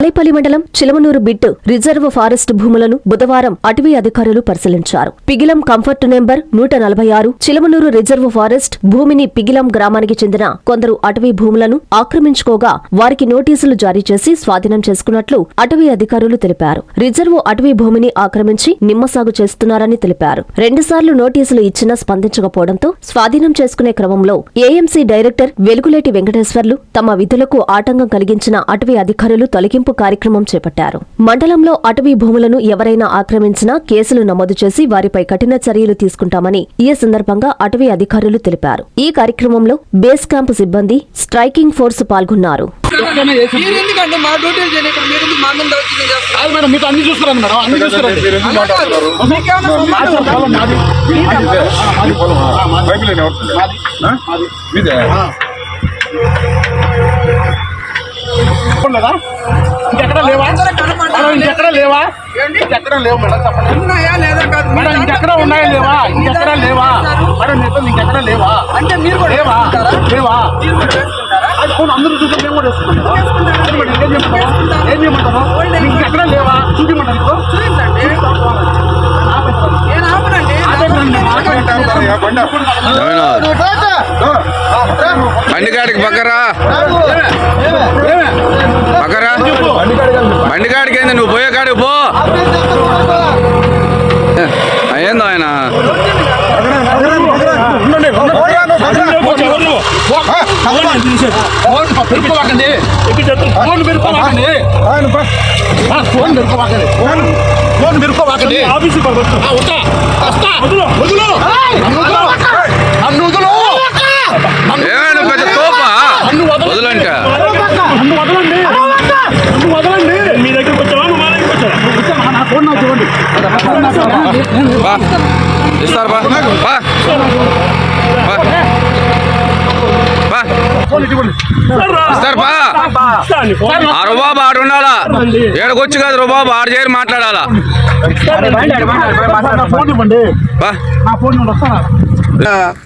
తాళేపల్లి మండలం చిలమనూరు bit reserve forest భూములను బుధవారం అటవీ అధికారులు పరిశీలించారు. పిగిలం కంఫర్ట్ నెంబర్ నూట నలభై ఆరు చిలమనూరు రిజర్వ్ ఫారెస్ట్ భూమిని పిగిలం గ్రామానికి చెందిన కొందరు అటవీ భూములను ఆక్రమించుకోగా వారికి నోటీసులు జారీ చేసి స్వాధీనం చేసుకున్నట్లు అటవీ అధికారులు తెలిపారు. రిజర్వ్ అటవీ భూమిని ఆక్రమించి నిమ్మసాగు చేస్తున్నారని తెలిపారు. రెండుసార్లు నోటీసులు ఇచ్చినా స్పందించకపోవడంతో స్వాధీనం చేసుకునే క్రమంలో ఏఎంసీ డైరెక్టర్ వెలుగులేటి వెంకటేశ్వర్లు తమ విధులకు ఆటంకం కలిగించిన అటవీ అధికారులు తొలగింపు కార్యక్రమం చేపట్టారు. మండలంలో అటవీ భూములను ఎవరైనా ఆక్రమించినా కేసులు నమోదు చేసి వారిపై కఠిన చర్యలు తీసుకుంటామని ఈ సందర్భంగా అటవీ అధికారులు తెలిపారు. ఈ కార్యక్రమంలో బేస్ క్యాంపు సిబ్బంది స్ట్రైకింగ్ ఫోర్స్ పాల్గొన్నారు. అన్ని చూస్తున్నాను మేడం. అన్ని మాది లేదా ఇంకెక్కడ లేవా? ఇంకెక్కడ లేవా? ఇంకెక్కడ లేవు మేడం చెప్పండి. ఉన్నాయా లేదా కాదు? మేడం ఇంకెక్కడ ఉన్నాయా లేవా? ఇంకెక్కడ లేవా. మేడం నీతో ఇంకెక్కడ లేవా? అంటే మీరు కూడా లేవా? లేవా? అది ఫోన్ అందరూ చూసి మేము కూడా వేసుకుంటాం. చేసుకుంటారా? ఏం చేయమంటారు ఏం చేయమంటారు ఇంకెక్కడ లేవా? చూపించమంటారు ఇప్పుడు చూపించండి. నేను ఆపనండి. బండికాడికి పక్కరా పక్కరా బండికాడికి ఏంది నువ్వు పోయే కాడికి పో. ఏందో ఆయన? ఫోన్ పెరుకోవాకండి ఫోన్ పెరుకోవాకండి ఫోన్ పెరుకోవాకండి ఫోన్ పెరుకోవాకండి ఆఫీసు వస్తా. వస్తా. వదులు వదులు నన్ను వదులు. వదలంట మీ దగ్గరికి వచ్చావా మా దగ్గరికి వచ్చావా నా ఫోన్ నాకు చూడండి బా. ఇస్తారు బా. బా. బా. ఇస్తారు బా. ఆ రుబాబు ఆడు ఉండాలా? ఏడకొచ్చు కాదు రుబాబు ఆడు చేరి మాట్లాడాలా?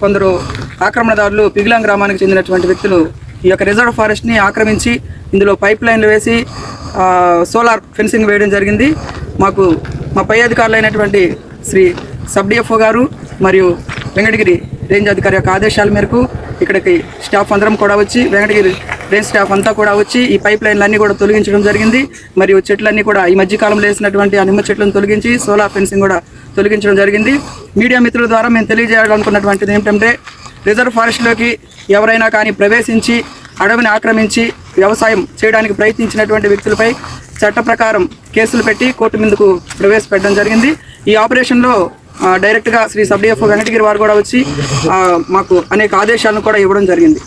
కొందరు ఆక్రమణదారులు పిగిలాం గ్రామానికి చెందినటువంటి వ్యక్తులు ఈ యొక్క రిజర్వ్ ఫారెస్ట్ని ఆక్రమించి ఇందులో పైప్ లైన్లు వేసి సోలార్ ఫెన్సింగ్ వేయడం జరిగింది. మాకు మా పై అధికారులు అయినటువంటి శ్రీ సబ్ డిఎఫ్ఓ గారు మరియు వెంకటగిరి రేంజ్ అధికారి యొక్క ఆదేశాల మేరకు ఇక్కడికి స్టాఫ్ అందరం కూడా వచ్చి వెంకటగిరి రేంజ్ స్టాఫ్ అంతా కూడా వచ్చి ఈ పైప్ లైన్లన్నీ కూడా తొలగించడం జరిగింది. మరియు చెట్లన్నీ కూడా ఈ మధ్యకాలంలో వేసినటువంటి ఆ నిమ్మ చెట్లను తొలగించి సోలార్ ఫెన్సింగ్ కూడా తొలగించడం జరిగింది. మీడియా మిత్రుల ద్వారా మేము తెలియజేయాలనుకున్నటువంటిది ఏమిటంటే రిజర్వ్ ఫారెస్ట్లోకి ఎవరైనా కానీ ప్రవేశించి అడవిని ఆక్రమించి వ్యవసాయం చేయడానికి ప్రయత్నించినటువంటి వ్యక్తులపై చట్ట ప్రకారం కేసులు పెట్టి కోర్టు ముందుకు ప్రవేశపెట్టడం జరిగింది. ఈ ఆపరేషన్లో డైరెక్ట్గా శ్రీ సబ్ వెంకటగిరి వారు కూడా వచ్చి మాకు అనేక ఆదేశాలను కూడా ఇవ్వడం జరిగింది.